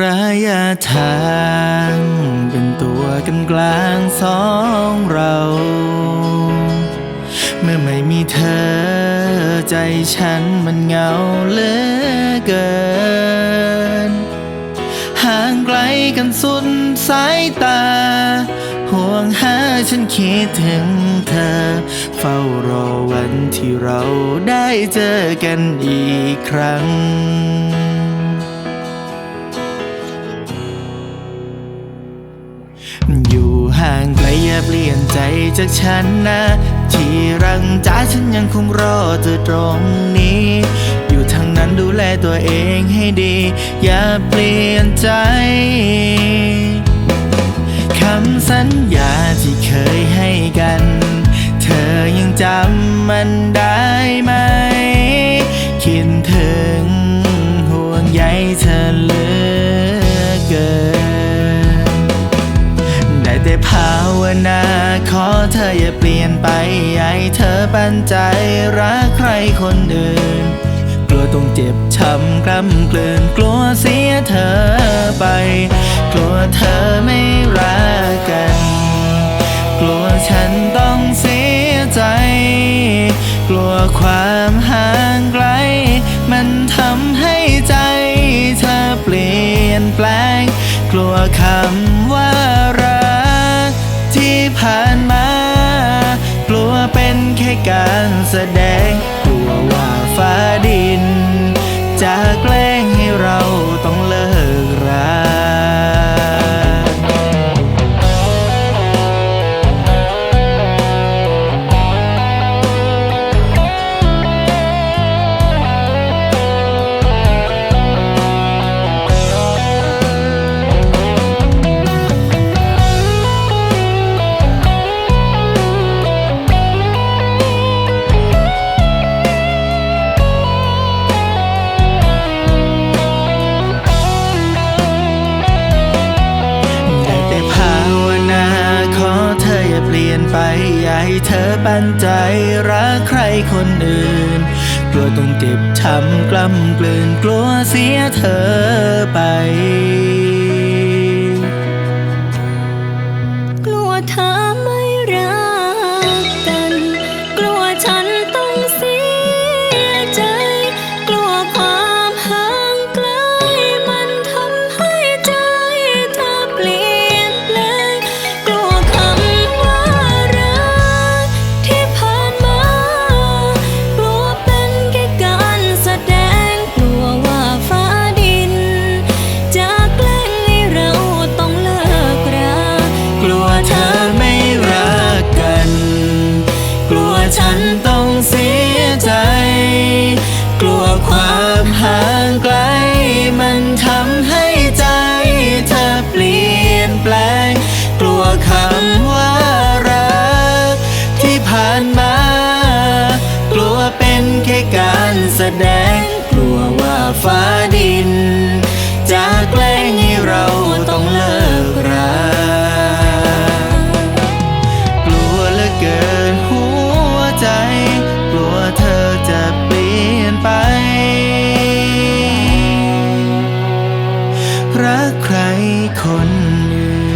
ระยะทางเป็นตัวกันกลางสองเรา เมื่อไม่มีเธอใจฉันมันเหงาเหลือเกิน ห่างไกลกันสุดสายตา ห่วงหาฉันคิดถึงเธอ เฝ้ารอวันที่เราได้เจอกันอีกครั้ง เปลี่ยนใจจากฉันนะ ที่รังจ้าฉันยังคงรอเธอตรงนี้ อยู่ทางนั้นดูแลตัวเองให้ดี อย่าเปลี่ยนใจคำสัญญาที่เคยให้กัน เธอยังจำมันได้ไหม อเธออย่าเปลี่ยนไปให้เธอปันใจรักใครคนอื่น กลัวต้องเจ็บช้ำกล้ำกลืนกลัวเสียเธอไป กลัวเธอไม่รักกัน กลัวฉันต้องเสียใจ กลัวความห่างไกล มันทำให้ใจเธอเปลี่ยนแปลง กลัวคำว่า ที่ผ่านมา กลัวเป็นแค่การแสดงกลัวว่า ไปอย่าให้เธอปันใจรักใครคนอื่น กลัวต้องเจ็บช้ำกล้ำกลืนกลัวเสียเธอไป กลัวเธอไม่ ฟ้าดินจะแกล้งให้เราต้องเลิกรากลัวเหลือเกินหัวใจ กลัวเธอจะเปลี่ยนไป รักใครคนอื่น